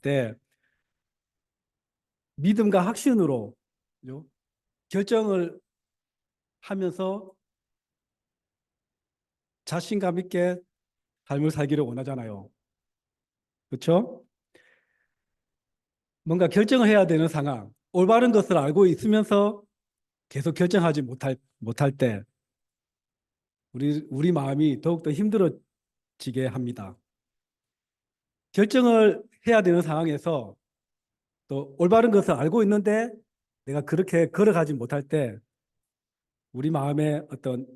때 믿음과 확신으로? 결정을 하면서 자신감 있게 삶을 살기를 원하잖아요. 그렇죠? 뭔가 결정을 해야 되는 상황, 올바른 것을 알고 있으면서 계속 결정하지 못할 못할 때 우리 우리 마음이 더욱더 힘들어지게 합니다. 결정을 해야 되는 상황에서 또 올바른 것을 알고 있는데 내가 그렇게 걸어가지 못할 때 우리 마음에 어떤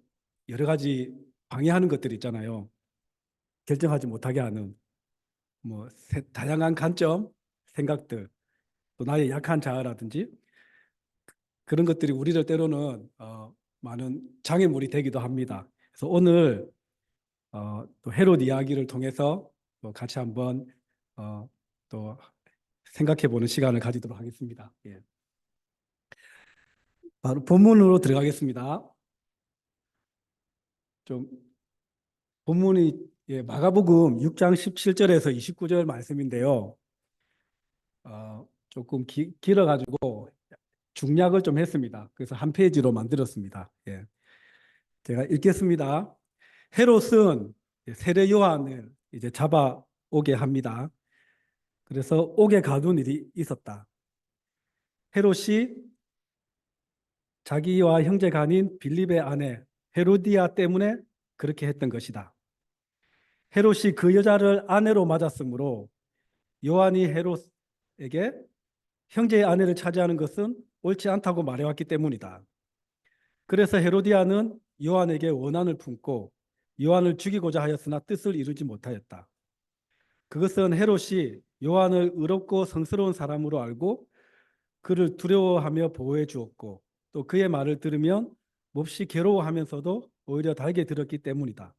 여러 가지 방해하는 것들이 있잖아요. 결정하지 못하게 하는 뭐 세- 다양한 관점, 생각들, 또 나의 약한 자아라든지 그런 것들이 우리를 때로는 어, 많은 장애물이 되기도 합니다. 그래서 오늘 어, 또 헤롯 이야기를 통해서 또 같이 한번 어, 또 생각해 보는 시간을 가지도록 하겠습니다. 예. 바로 본문으로 들어가겠습니다. 좀 본문이 예, 마가복음 6장 17절에서 29절 말씀인데요. 어, 조금 기, 길어가지고 중략을 좀 했습니다. 그래서 한 페이지로 만들었습니다. 예. 제가 읽겠습니다. 헤롯은 세례 요한을 이제 잡아오게 합니다. 그래서 옥에 가둔 일이 있었다. 헤롯이 자기와 형제 간인 빌립의 아내 헤로디아 때문에 그렇게 했던 것이다. 헤롯이 그 여자를 아내로 맞았으므로 요한이 헤롯에게 형제의 아내를 차지하는 것은 옳지 않다고 말해왔기 때문이다. 그래서 헤로디아는 요한에게 원한을 품고 요한을 죽이고자 하였으나 뜻을 이루지 못하였다. 그것은 헤롯이 요한을 의롭고 성스러운 사람으로 알고 그를 두려워하며 보호해 주었고 또 그의 말을 들으면 몹시 괴로워하면서도 오히려 달게 들었기 때문이다.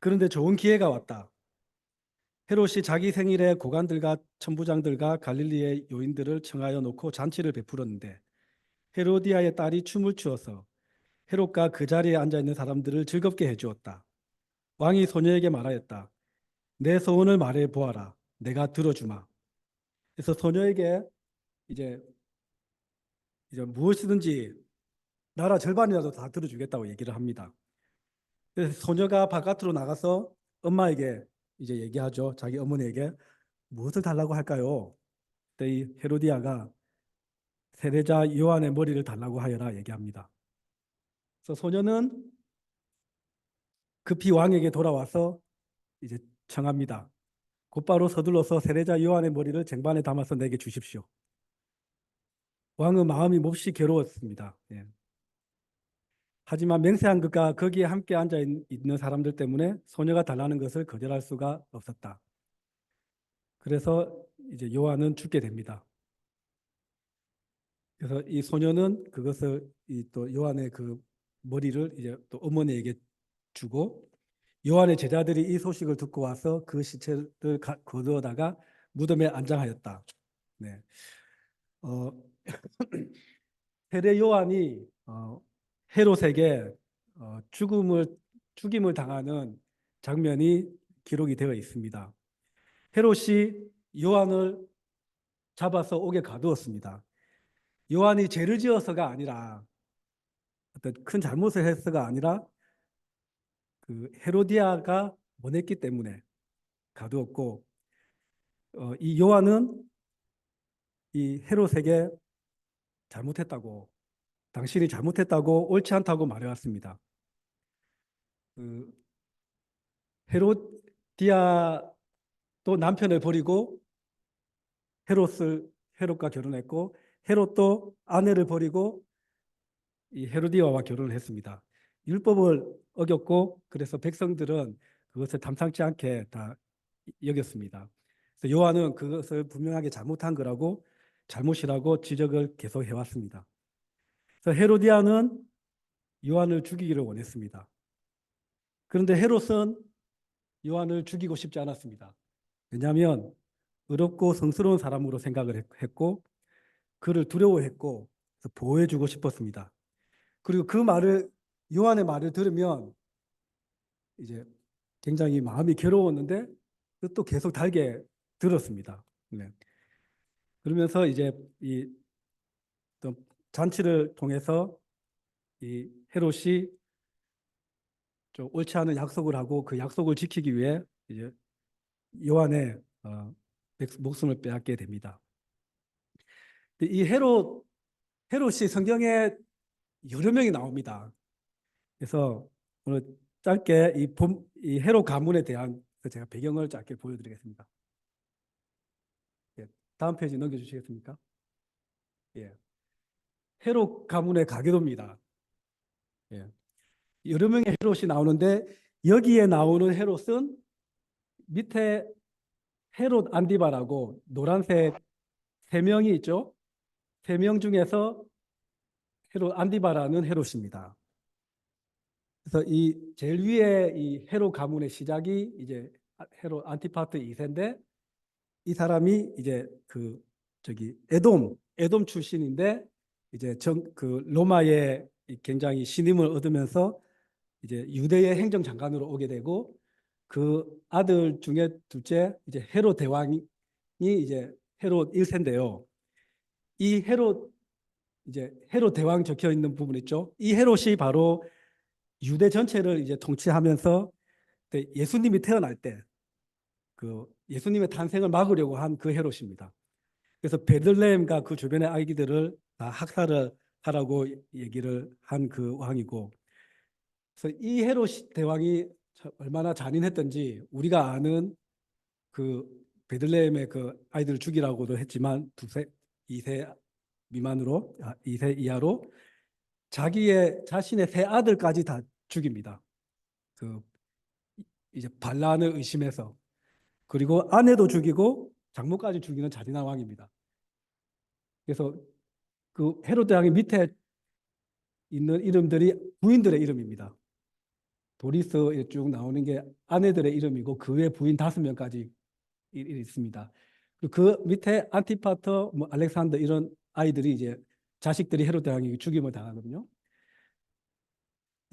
그런데 좋은 기회가 왔다. 헤롯이 자기 생일에 고관들과 천부장들과 갈릴리의 요인들을 청하여 놓고 잔치를 베풀었는데 헤로디아의 딸이 춤을 추어서 헤롯과 그 자리에 앉아 있는 사람들을 즐겁게 해주었다. 왕이 소녀에게 말하였다. 내 소원을 말해 보아라. 내가 들어주마. 그래서 소녀에게 이제 이제 무엇이든지 나라 절반이라도 다 들어주겠다고 얘기를 합니다. 그래서 소녀가 바깥으로 나가서 엄마에게 이제 얘기하죠. 자기 어머니에게 무엇을 달라고 할까요? 그때 이 헤로디아가 세례자 요한의 머리를 달라고 하여라 얘기합니다. 그래서 소녀는 급히 왕에게 돌아와서 이제 청합니다. 곧바로 서둘러서 세례자 요한의 머리를 쟁반에 담아서 내게 주십시오. 왕은 마음이 몹시 괴로웠습니다. 예. 하지만 맹세한 것과 거기에 함께 앉아 있- 있는 사람들 때문에 소녀가 달라는 것을 거절할 수가 없었다. 그래서 이제 요한은 죽게 됩니다. 그래서 이 소녀는 그것을 이 또 요한의 그 머리를 이제 또 어머니에게 주고 요한의 제자들이 이 소식을 듣고 와서 그 시체를 가- 거두어다가 무덤에 안장하였다. 네. 어, 세례 요한이 어, 헤롯에게 어, 죽음을 죽임을 당하는 장면이 기록이 되어 있습니다. 헤롯이 요한을 잡아서 옥에 가두었습니다. 요한이 죄를 지어서가 아니라 어떤 큰 잘못을 해서가 아니라 그 헤로디아가 원했기 때문에 가두었고 어, 이 요한은 이 헤롯에게 잘못했다고 당신이 잘못했다고 옳지 않다고 말해왔습니다. 그 헤롯디아도 남편을 버리고 헤롯을 헤롯과 결혼했고 헤롯도 아내를 버리고 이 헤로디아와 결혼을 했습니다. 율법을 어겼고 그래서 백성들은 그것을 담상치 않게 다 여겼습니다. 그래서 요한은 그것을 분명하게 잘못한 거라고 잘못이라고 지적을 계속 해왔습니다. 그래서 헤로디아는 요한을 죽이기를 원했습니다. 그런데 헤롯은 요한을 죽이고 싶지 않았습니다. 왜냐하면 의롭고 성스러운 사람으로 생각을 했- 했고 그를 두려워했고 보호해주고 싶었습니다. 그리고 그 말을 요한의 말을 들으면 이제 굉장히 마음이 괴로웠는데 또 계속 달게 들었습니다. 네. 그러면서 이제 이 잔치를 통해서 이 헤롯이 좀 옳지 않은 약속을 하고 그 약속을 지키기 위해 이제 요한의 어, 백- 목숨을 빼앗게 됩니다. 이 헤롯 헤롯이 성경에 여러 명이 나옵니다. 그래서 오늘 짧게 이, 본, 이 헤롯 가문에 대한 그 제가 배경을 짧게 보여드리겠습니다. 예, 다음 페이지 넘겨주시겠습니까? 예, 헤롯 가문의 가계도입니다. 예, 여러 명의 헤롯이 나오는데 여기에 나오는 헤롯은 밑에 헤롯 안디바라고 노란색 세 명이 있죠. 세 명 중에서 헤롯 안디바라는 헤롯입니다. 그래서 이 제일 위에 이 헤롯 가문의 시작이 이제 헤롯 안티파트 2세인데 이 사람이 이제 그 저기 에돔 에돔 출신인데 이제 정 그 로마의 이 굉장히 신임을 얻으면서 이제 유대의 행정장관으로 오게 되고 그 아들 중에 둘째 이제 헤롯 대왕이 이제 헤롯 1세인데요. 이 헤롯 이제 헤롯 대왕 적혀 있는 부분 있죠. 이 헤롯이 바로 유대 전체를 이제 통치하면서 예수님이 태어날 때 그 예수님의 탄생을 막으려고 한 그 헤롯입니다. 그래서 베들레헴과 그 주변의 아기들을 다 학살을 하라고 얘기를 한 그 왕이고 그래서 이 헤롯 대왕이 참 얼마나 잔인했던지 우리가 아는 그 베들레헴의 그 아이들을 죽이라고도 했지만 두세 이세 미만으로 아, 2세 이하로 자기의 자신의 세 아들까지 다 죽입니다. 그 이제 반란을 의심해서 그리고 아내도 죽이고 장모까지 죽이는 잔인한 왕입니다. 그래서 그 헤롯 대왕의 밑에 있는 이름들이 부인들의 이름입니다. 도리스에 쭉 나오는 게 아내들의 이름이고 그 외 부인 다섯 명까지 있습니다. 그 밑에 안티파터, 뭐 알렉산더 이런 아이들이 이제 자식들이 헤롯 대왕이 죽임을 당하거든요.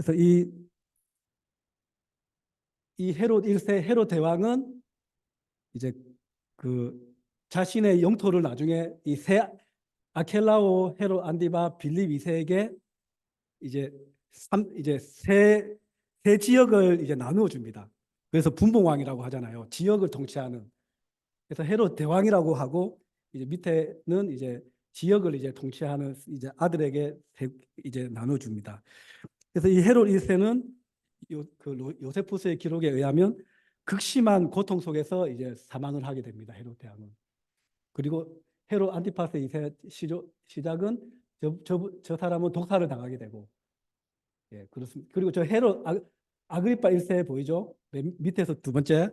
그래서 이, 이 헤롯 1세 헤롯 대왕은 이제 그 자신의 영토를 나중에 이 세 아켈라오 헤롯 안디바 빌립 2세에게 이제 삼 이제 세, 세 지역을 이제 나누어 줍니다. 그래서 분봉왕이라고 하잖아요. 지역을 통치하는. 그래서 헤롯 대왕이라고 하고 이제 밑에는 이제 지역을 이제 통치하는 이제 아들에게 세- 이제 나눠 줍니다. 그래서 이 헤롯 1세는 요, 그 로- 요세푸스의 기록에 의하면 극심한 고통 속에서 이제 사망을 하게 됩니다. 헤롯 대왕은. 그리고 헤롯 안티파스 2세 시조, 시작은 저, 저, 저 사람은 독사를 당하게 되고 예, 그렇습니다. 그리고 저 헤롯 아, 아그리파 1세 보이죠? 맨 밑에서 두 번째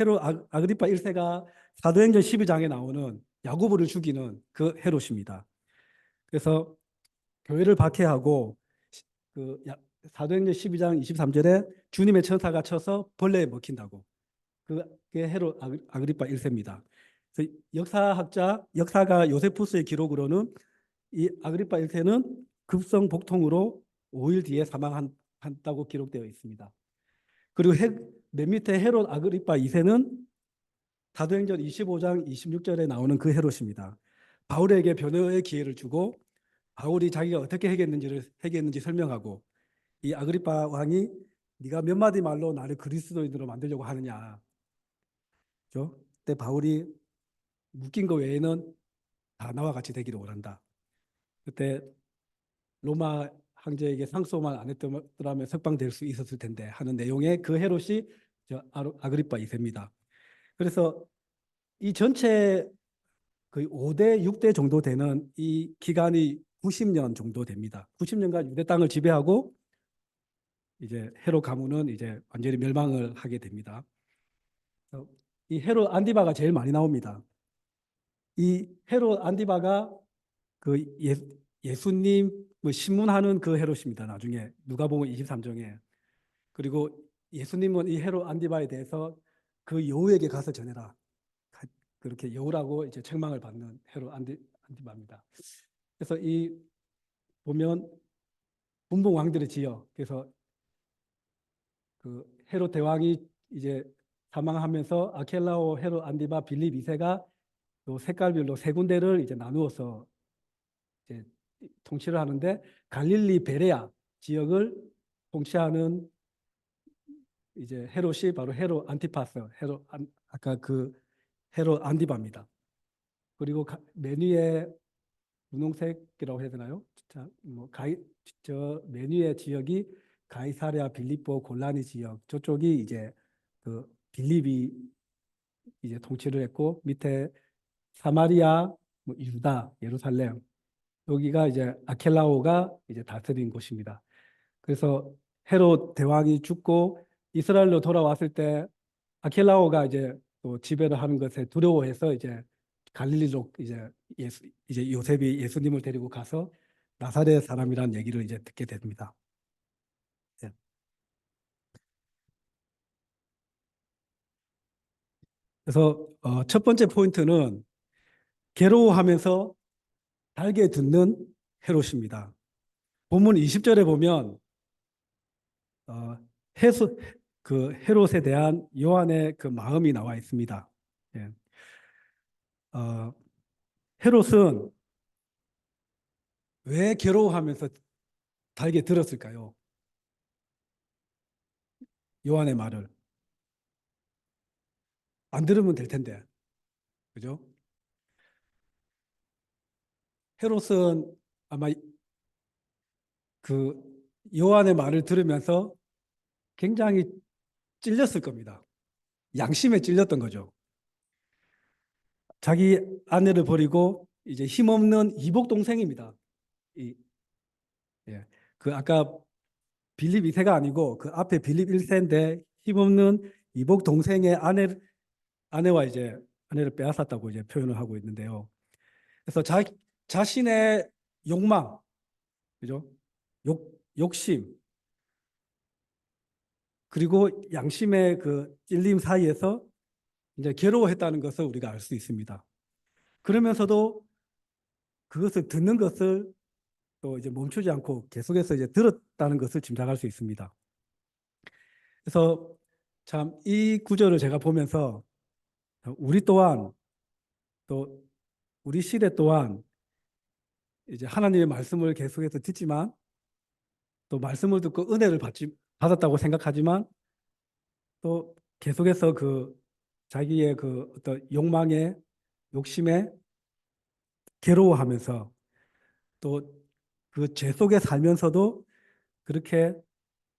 헤롯 아, 아그리파 1세가 사도행전 12장에 나오는 야고보를 죽이는 그 헤롯입니다. 그래서 교회를 박해하고 시- 그 야- 사도행전 12장 23절에 주님의 천사가 쳐서 벌레에 먹힌다고. 그게 아그- 아그리파 1세입니다. 그래서 역사학자 역사가 요세푸스의 기록으로는 이 아그리파 1세는 급성 복통으로 5일 뒤에 사망한다고 기록되어 있습니다. 그리고 헤, 맨 밑에 헤롯 아그리파 2세는 사도행전 25장 26절에 나오는 그 헤롯입니다. 바울에게 변호의 기회를 주고 바울이 자기가 어떻게 해겠는지를 해겠는지 설명하고 이 아그리파 왕이 네가 몇 마디 말로 나를 그리스도인으로 만들려고 하느냐. 그죠? 그때 바울이 묶인 거 외에는 다 나와 같이 되기를 원한다. 그때 로마 황제에게 상소만 안 했더라면 석방될 수 있었을 텐데 하는 내용의 그 헤롯이 저 아그리파 2세입니다. 그래서 이 전체 거의 5대 6대 정도 되는 이 기간이 90년 정도 됩니다. 90년간 유대 땅을 지배하고 이제 헤롯 가문은 이제 완전히 멸망을 하게 됩니다. 그래서 이 헤롯 안디바가 제일 많이 나옵니다. 이 헤롯 안디바가 그 예, 예수님 뭐 신문하는 그 헤롯입니다. 나중에 누가복음 23장에 그리고 예수님은 이 헤롯 안디바에 대해서 그 여우에게 가서 전해라. 가- 그렇게 여우라고 이제 책망을 받는 헤롯 안디, 안디바입니다. 그래서 이 보면 분봉 왕들의 지역 그래서 그 헤롯 대왕이 이제 사망하면서 아켈라오, 헤롯 안디바, 빌립 2세가 또 색깔별로 세 군데를 이제 나누어서 이제 통치를 하는데 갈릴리 베레아 지역을 통치하는 이제 헤롯이 바로 헤롯 안티파스, 헤롯 안, 아까 그 헤롯 안디바입니다. 그리고 위에 분홍색이라고 해야 되나요? 자, 뭐 가이 저맨 위에 지역이 가이사랴, 빌립보, 골라니 지역 저쪽이 이제 그 빌립이 이제 통치를 했고 밑에 사마리아, 뭐 유다, 예루살렘 여기가 이제 아켈라오가 이제 다스린 곳입니다. 그래서 헤롯 대왕이 죽고 이스라엘로 돌아왔을 때 아켈라오가 이제 또 지배를 하는 것에 두려워해서 이제 갈릴리로 이제 예수 이제 요셉이 예수님을 데리고 가서 나사렛 사람이라는 얘기를 이제 듣게 됩니다. 예. 그래서 어, 첫 번째 포인트는 괴로워하면서 달게 듣는 헤롯입니다. 본문 20절에 보면 어, 헤수, 그 헤롯에 대한 요한의 그 마음이 나와 있습니다. 예. 어, 헤롯은 왜 괴로워하면서 달게 들었을까요? 요한의 말을 안 들으면 될 텐데, 그죠? 헤롯은 아마 그 요한의 말을 들으면서 굉장히 찔렸을 겁니다. 양심에 찔렸던 거죠. 자기 아내를 버리고 이제 힘없는 이복 동생입니다. 이, 예, 그 아까 빌립 2세가 아니고 그 앞에 빌립 1세인데 힘없는 이복 동생의 아내 아내와 이제 아내를 빼앗았다고 이제 표현을 하고 있는데요. 그래서 자 자신의 욕망, 그죠? 욕 욕심 그리고 양심의 그 찔림 사이에서 이제 괴로워했다는 것을 우리가 알 수 있습니다. 그러면서도 그것을 듣는 것을 또 이제 멈추지 않고 계속해서 이제 들었다는 것을 짐작할 수 있습니다. 그래서 참 이 구절을 제가 보면서 우리 또한 또 우리 시대 또한 이제 하나님의 말씀을 계속해서 듣지만 또 말씀을 듣고 은혜를 받지 받았다고 생각하지만 또 계속해서 그 자기의 그 어떤 욕망에 욕심에 괴로워하면서 또 그 죄 속에 살면서도 그렇게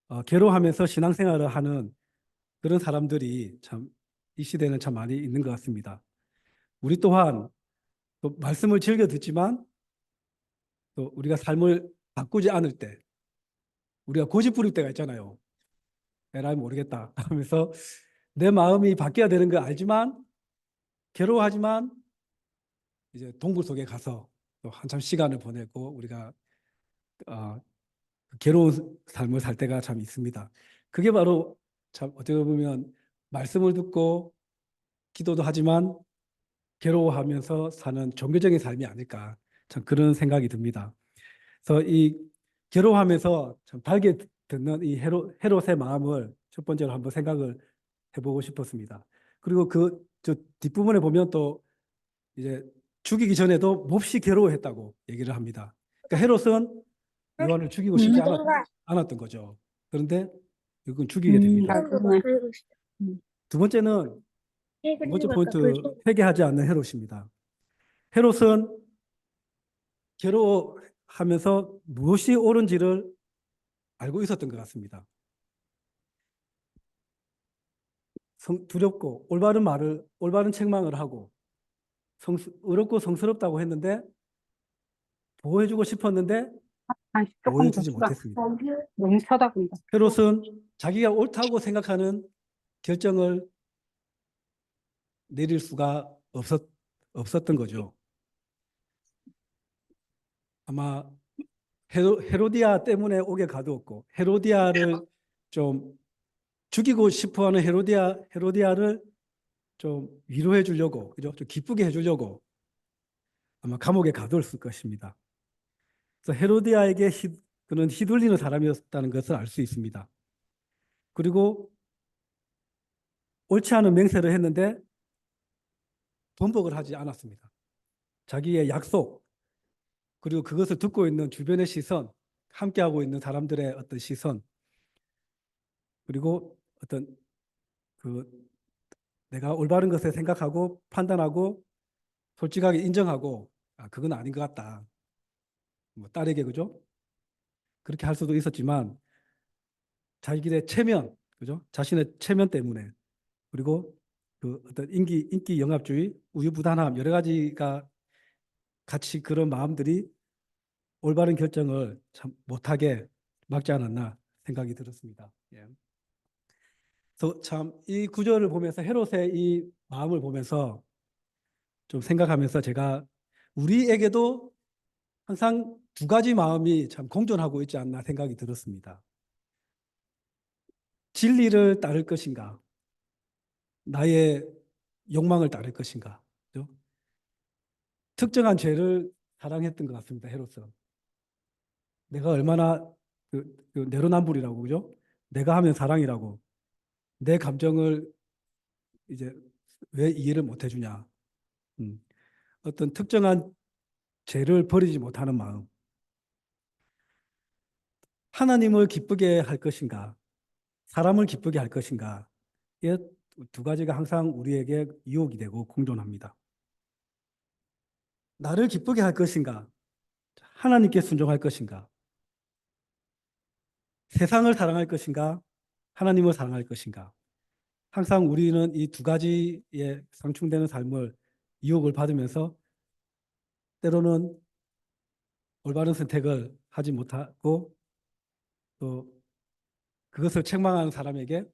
어, 괴로워하면서 신앙생활을 하는 그런 사람들이 참 이 시대는 참 많이 있는 것 같습니다. 우리 또한 또 말씀을 즐겨 듣지만 또 우리가 삶을 바꾸지 않을 때 우리가 고집 부릴 때가 있잖아요. 에라이 모르겠다 하면서 내 마음이 바뀌어야 되는 걸 알지만 괴로워하지만 이제 동굴 속에 가서 또 한참 시간을 보내고 우리가 어, 괴로운 삶을 살 때가 참 있습니다. 그게 바로 참 어떻게 보면 말씀을 듣고 기도도 하지만 괴로워하면서 사는 종교적인 삶이 아닐까 참 그런 생각이 듭니다. 그래서 이 괴로워하면서 참 달게 듣는 이 헤롯, 헤롯의 마음을 첫 번째로 한번 생각을 해보고 싶었습니다. 그리고 그 저 뒷부분에 보면 또 이제 죽이기 전에도 몹시 괴로워했다고 얘기를 합니다. 그러니까 헤롯은 요한을 죽이고 싶지 않았, 않았던 거죠. 그런데 이건 죽이게 됩니다. 두 번째는 두 번째 포인트 회개하지 않는 헤롯입니다. 헤롯은 괴로워하면서 무엇이 옳은지를 알고 있었던 것 같습니다. 성, 두렵고 올바른 말을 올바른 책망을 하고 성, 어렵고 성스럽다고 했는데 보호해주고 싶었는데 추가. 못했습니다. 너무 쳐다본다. 헤롯은 자기가 옳다고 생각하는 결정을 내릴 수가 없었, 없었던 거죠. 아마 헤로, 헤로디아 때문에 오게 가두었고 헤로디아를 좀 죽이고 싶어하는 헤로디아 헤로디아를 좀 위로해 주려고 그죠? 좀 기쁘게 해 주려고 아마 감옥에 가두었을 것입니다. 그래서 헤로디아에게 휘, 그는 휘둘리는 사람이었다는 것을 알 수 있습니다. 그리고 옳지 않은 맹세를 했는데 번복을 하지 않았습니다. 자기의 약속 그리고 그것을 듣고 있는 주변의 시선, 함께하고 있는 사람들의 어떤 시선 그리고 어떤 그 내가 올바른 것을 생각하고 판단하고 솔직하게 인정하고 아 그건 아닌 것 같다. 뭐 딸에게 그죠? 그렇게 할 수도 있었지만 자기의 체면 그죠? 자신의 체면 때문에 그리고 그 어떤 인기 인기 영합주의, 우유부단함 여러 가지가 같이 그런 마음들이 올바른 결정을 참 못하게 막지 않았나 생각이 들었습니다. 예. 참 이 구절을 보면서 헤롯의 이 마음을 보면서 좀 생각하면서 제가 우리에게도 항상 두 가지 마음이 참 공존하고 있지 않나 생각이 들었습니다. 진리를 따를 것인가, 나의 욕망을 따를 것인가. 그죠? 특정한 죄를 사랑했던 것 같습니다. 헤롯은 내가 얼마나 그, 그 내로남불이라고 그죠? 내가 하면 사랑이라고 내 감정을 이제 왜 이해를 못 해주냐? 음. 어떤 특정한 죄를 버리지 못하는 마음. 하나님을 기쁘게 할 것인가? 사람을 기쁘게 할 것인가? 이두 가지가 항상 우리에게 유혹이 되고 공존합니다. 나를 기쁘게 할 것인가? 하나님께 순종할 것인가? 세상을 사랑할 것인가? 하나님을 사랑할 것인가? 항상 우리는 이 두 가지에 상충되는 삶을 유혹을 받으면서 때로는 올바른 선택을 하지 못하고 또 그것을 책망하는 사람에게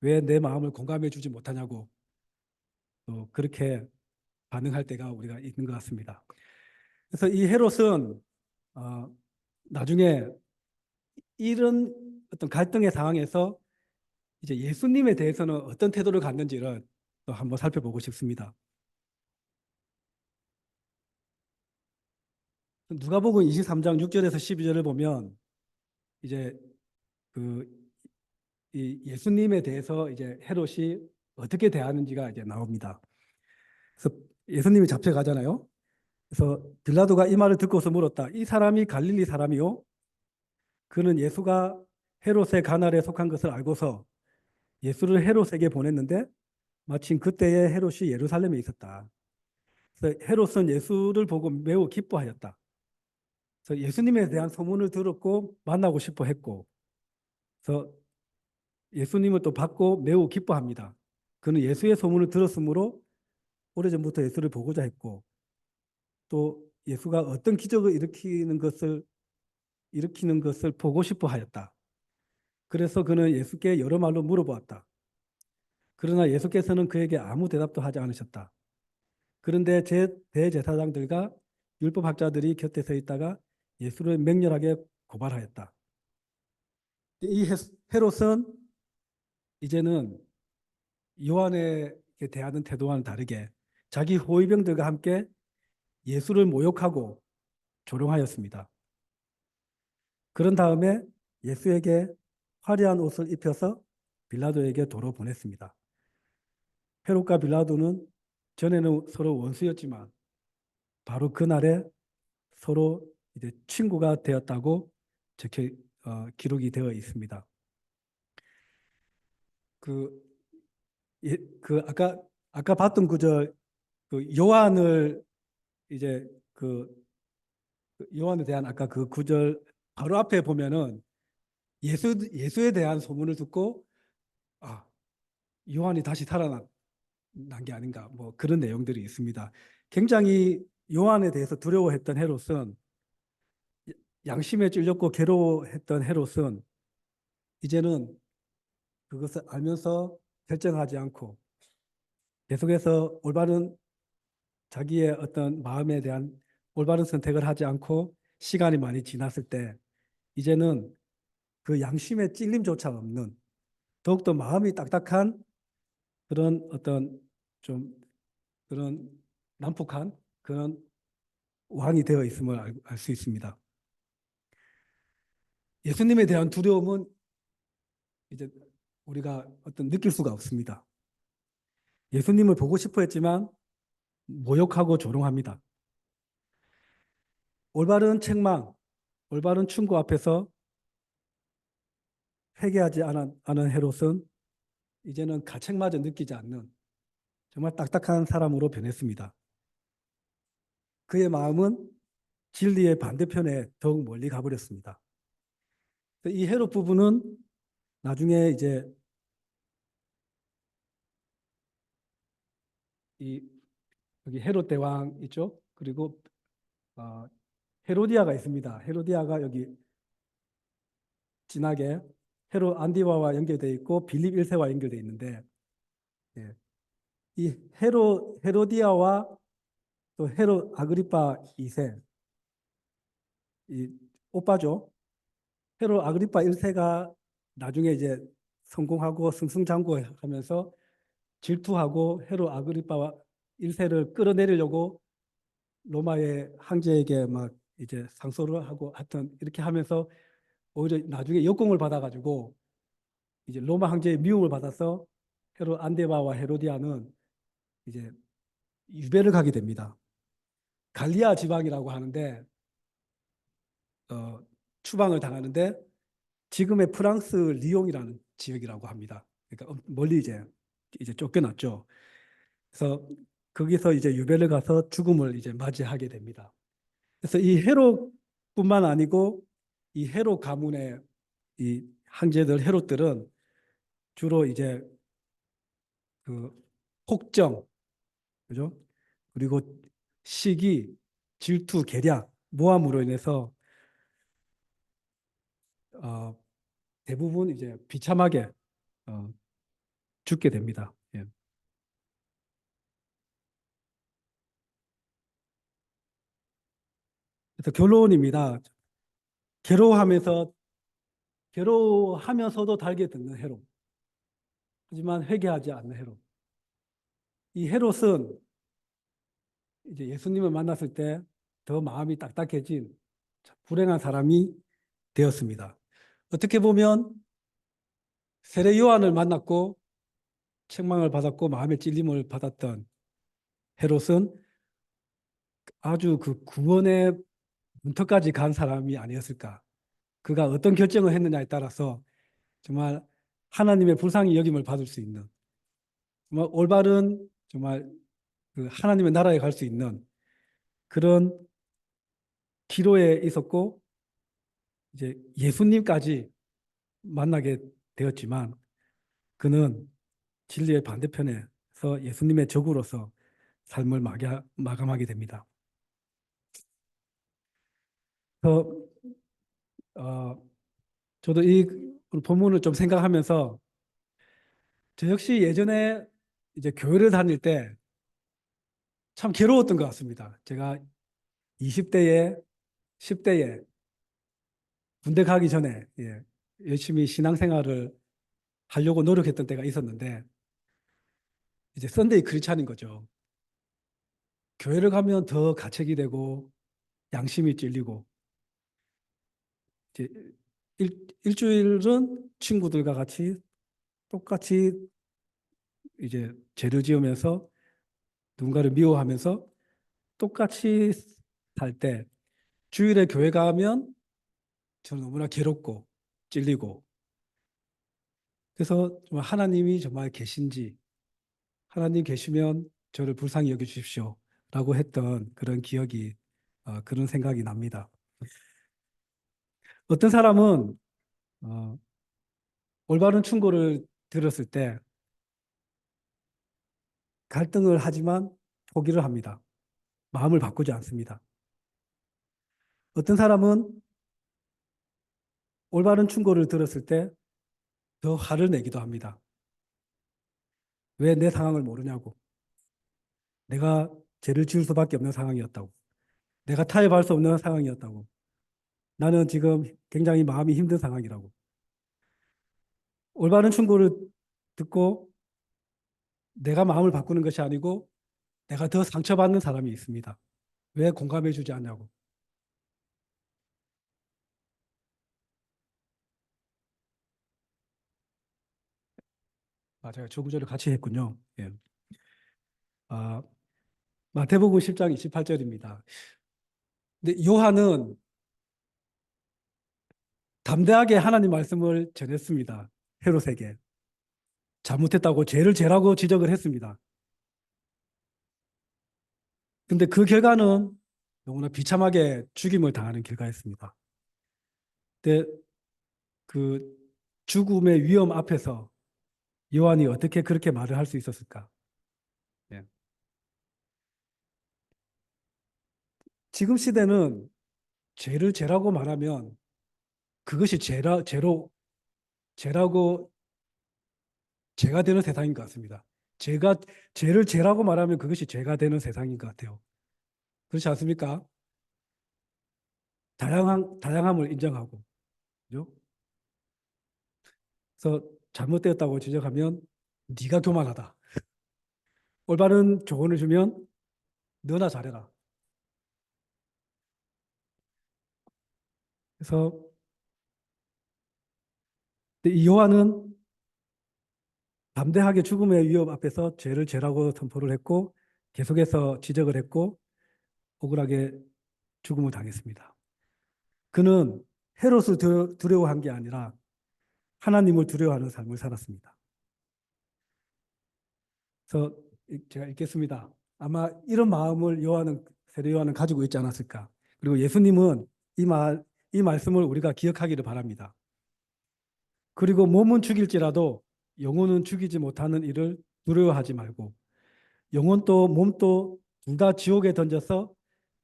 왜 내 마음을 공감해 주지 못하냐고 또 그렇게 반응할 때가 우리가 있는 것 같습니다. 그래서 이 헤롯은 어, 나중에 이런 어떤 갈등의 상황에서 이제 예수님에 대해서는 어떤 태도를 갖는지를 또 한번 살펴보고 싶습니다. 누가복음 23장 6절에서 12절을 보면 이제 그 이 예수님에 대해서 이제 헤롯이 어떻게 대하는지가 이제 나옵니다. 그래서 예수님이 잡혀가잖아요. 그래서 빌라도가 이 말을 듣고서 물었다. 이 사람이 갈릴리 사람이요? 그는 예수가 헤롯의 가날에 속한 것을 알고서 예수를 헤롯에게 보냈는데 마침 그때에 헤롯이 예루살렘에 있었다. 그래서 헤롯은 예수를 보고 매우 기뻐하였다. 그래서 예수님에 대한 소문을 들었고 만나고 싶어 했고, 그래서 예수님을 또 받고 매우 기뻐합니다. 그는 예수의 소문을 들었으므로 오래전부터 예수를 보고자 했고, 또 예수가 어떤 기적을 일으키는 것을 일으키는 것을 보고 싶어 하였다. 그래서 그는 예수께 여러 말로 물어보았다. 그러나 예수께서는 그에게 아무 대답도 하지 않으셨다. 그런데 제 대제사장들과 율법학자들이 곁에 서 있다가 예수를 맹렬하게 고발하였다. 이 헤- 헤롯은 이제는 요한에게 대하는 태도와는 다르게 자기 호위병들과 함께 예수를 모욕하고 조롱하였습니다. 그런 다음에 예수에게 화려한 옷을 입혀서 빌라도에게 도로 보냈습니다. 헤롯과 빌라도는 전에는 서로 원수였지만 바로 그날에 서로 이제 친구가 되었다고 적혀 어, 기록이 되어 있습니다. 그, 예, 그 아까 아까 봤던 구절 그 요한을 이제 그, 그 요한에 대한 아까 그 구절 바로 앞에 보면은 예수 예수에 대한 소문을 듣고 아 요한이 다시 살아난 게 아닌가 뭐 그런 내용들이 있습니다. 굉장히 요한에 대해서 두려워했던 헤롯은 양심에 찔렸고 괴로워했던 헤롯은 이제는 그것을 알면서 결정하지 않고 계속해서 올바른 자기의 어떤 마음에 대한 올바른 선택을 하지 않고 시간이 많이 지났을 때 이제는 그 양심의 찔림조차 없는 더욱더 마음이 딱딱한 그런 어떤 좀 그런 난폭한 그런 왕이 되어 있음을 알 수 있습니다. 예수님에 대한 두려움은 이제 우리가 어떤 느낄 수가 없습니다. 예수님을 보고 싶어 했지만 모욕하고 조롱합니다. 올바른 책망, 올바른 충고 앞에서 회개하지 않은, 않은 헤롯은 이제는 가책마저 느끼지 않는 정말 딱딱한 사람으로 변했습니다. 그의 마음은 진리의 반대편에 더욱 멀리 가버렸습니다. 이 헤롯 부부는 나중에 이제 이 여기 헤롯 대왕 있죠? 그리고 어, 헤로디아가 있습니다. 헤로디아가 여기 진하게 헤롯 안디바와 연결되어 있고 빌립 1세와 연결되어 있는데 예. 이 헤로 헤로디아와 또 헤롯 아그리파 2세 이 오빠죠. 헤롯 아그리파 1세가 나중에 이제 성공하고 승승장구하면서 질투하고 헤롯 아그리파 1세를 끌어내리려고 로마의 황제에게 막 이제 상소를 하고 하여튼 이렇게 하면서 오히려 나중에 역공을 받아가지고 이제 로마 황제의 미움을 받아서 헤롯 안데바와 헤로디아는 이제 유배를 가게 됩니다. 갈리아 지방이라고 하는데 어, 추방을 당하는데 지금의 프랑스 리옹이라는 지역이라고 합니다. 그러니까 멀리 이제 이제 쫓겨났죠. 그래서 거기서 이제 유배를 가서 죽음을 이제 맞이하게 됩니다. 그래서 이 헤롯뿐만 아니고 이 헤롯 가문의 이 황제들 헤롯들은 주로 이제 그 폭정, 그죠? 그리고 시기, 질투, 계략, 모함으로 인해서 어, 대부분 이제 비참하게 어, 죽게 됩니다. 예. 그래서 결론입니다. 괴로워하면서 괴로워하면서도 달게 듣는 헤롯. 하지만 회개하지 않는 헤롯. 이 헤롯은 이제 예수님을 만났을 때 더 마음이 딱딱해진 불행한 사람이 되었습니다. 어떻게 보면 세례 요한을 만났고 책망을 받았고 마음의 찔림을 받았던 헤롯은 아주 그 구원의 문턱까지 간 사람이 아니었을까. 그가 어떤 결정을 했느냐에 따라서 정말 하나님의 불쌍히 여김을 받을 수 있는 정말 올바른 정말 그 하나님의 나라에 갈 수 있는 그런 기로에 있었고 이제 예수님까지 만나게 되었지만 그는 진리의 반대편에서 예수님의 적으로서 삶을 마감하게 됩니다. 저, 어, 저도 이 본문을 좀 생각하면서 저 역시 예전에 이제 교회를 다닐 때 참 괴로웠던 것 같습니다. 제가 20대에 10대에 군대 가기 전에 예, 열심히 신앙생활을 하려고 노력했던 때가 있었는데 이제 썬데이 크리스찬인 거죠. 교회를 가면 더 가책이 되고 양심이 찔리고 이제 일, 일주일은 친구들과 같이 똑같이 이제 죄를 지으면서 누군가를 미워하면서 똑같이 살 때 주일에 교회 가면 저는 너무나 괴롭고 찔리고 그래서 정말 하나님이 정말 계신지 하나님 계시면 저를 불쌍히 여겨 주십시오 라고 했던 그런 기억이 어, 그런 생각이 납니다. 어떤 사람은 어, 올바른 충고를 들었을 때 갈등을 하지만 포기를 합니다. 마음을 바꾸지 않습니다. 어떤 사람은 올바른 충고를 들었을 때 더 화를 내기도 합니다. 왜 내 상황을 모르냐고. 내가 죄를 지을 수밖에 없는 상황이었다고. 내가 타협할 수 없는 상황이었다고. 나는 지금 굉장히 마음이 힘든 상황이라고. 올바른 충고를 듣고 내가 마음을 바꾸는 것이 아니고 내가 더 상처받는 사람이 있습니다. 왜 공감해 주지 않냐고. 맞아요. 저 구절을 같이 했군요. 예. 아, 마태복음 10장 28절입니다. 근데 요한은 담대하게 하나님 말씀을 전했습니다. 헤롯에게 잘못했다고 죄를 죄라고 지적을 했습니다. 근데 그 결과는 너무나 비참하게 죽임을 당하는 결과였습니다. 근데 그 죽음의 위험 앞에서 요한이 어떻게 그렇게 말을 할 수 있었을까? 예. 지금 시대는 죄를 죄라고 말하면 그것이 죄라, 죄로, 죄라고 죄가 되는 세상인 것 같습니다. 죄가, 죄를 죄라고 말하면 그것이 죄가 되는 세상인 것 같아요. 그렇지 않습니까? 다양한, 다양함을 인정하고, 그죠? 그래서 잘못되었다고 지적하면 네가 교만하다. 올바른 조언을 주면 너나 잘해라. 그래서 이 요한은 담대하게 죽음의 위협 앞에서 죄를 죄라고 선포를 했고 계속해서 지적을 했고 억울하게 죽음을 당했습니다. 그는 헤롯을 두- 두려워한 게 아니라 하나님을 두려워하는 삶을 살았습니다. 그래서 이- 제가 읽겠습니다. 아마 이런 마음을 요한은 세례 요한은 가지고 있지 않았을까. 그리고 예수님은 이 말, 이 말씀을 우리가 기억하기를 바랍니다. 그리고 몸은 죽일지라도 영혼은 죽이지 못하는 일을 두려워하지 말고 영혼도 몸도 둘 다 지옥에 던져서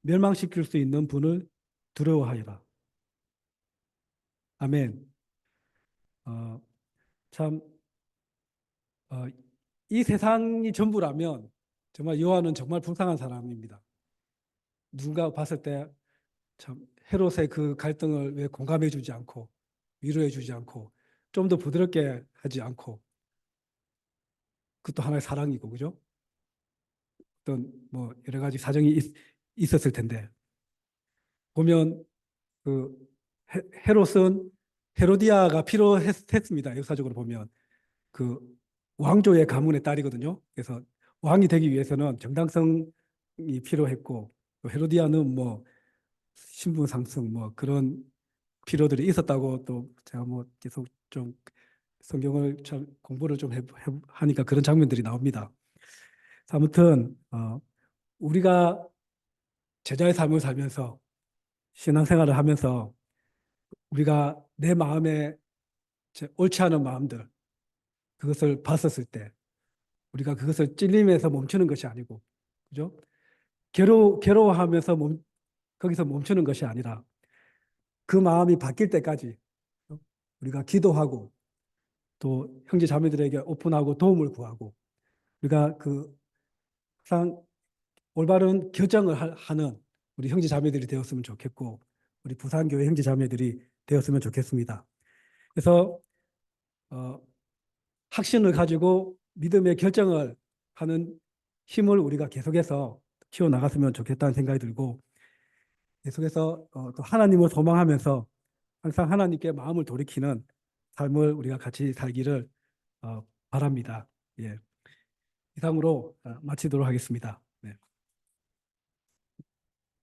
멸망시킬 수 있는 분을 두려워하여라. 아멘. 어, 참, 어, 이 세상이 전부라면 정말 요한은 정말 불쌍한 사람입니다. 누군가 봤을 때 참 헤롯의 그 갈등을 왜 공감해 주지 않고 위로해 주지 않고 좀 더 부드럽게 하지 않고 그것도 하나의 사랑이고 그죠? 어떤 뭐 여러 가지 사정이 있, 있었을 텐데 보면 그 헤, 헤롯은 헤로디아가 필요했습니다. 역사적으로 보면 그 왕조의 가문의 딸이거든요. 그래서 왕이 되기 위해서는 정당성이 필요했고 또 헤로디아는 뭐 신분 상승 뭐 그런 필요들이 있었다고 또 제가 뭐 계속 좀 성경을 참 공부를 좀 해, 해- 하니까 그런 장면들이 나옵니다. 아무튼 어, 우리가 제자의 삶을 살면서 신앙생활을 하면서 우리가 내 마음에 제 옳지 않은 마음들 그것을 봤었을 때 우리가 그것을 찔림에서 멈추는 것이 아니고 그죠? 괴로 괴로워하면서 멈, 거기서 멈추는 것이 아니라 그 마음이 바뀔 때까지 우리가 기도하고 또 형제 자매들에게 오픈하고 도움을 구하고 우리가 그 항상 올바른 결정을 하- 하는 우리 형제 자매들이 되었으면 좋겠고 우리 부산교회 형제 자매들이 되었으면 좋겠습니다. 그래서 어, 확신을 가지고 믿음의 결정을 하는 힘을 우리가 계속해서 키워 나갔으면 좋겠다는 생각이 들고 계속해서 어, 또 하나님을 소망하면서 항상 하나님께 마음을 돌이키는 삶을 우리가 같이 살기를 어, 바랍니다. 예. 이상으로 어, 마치도록 하겠습니다.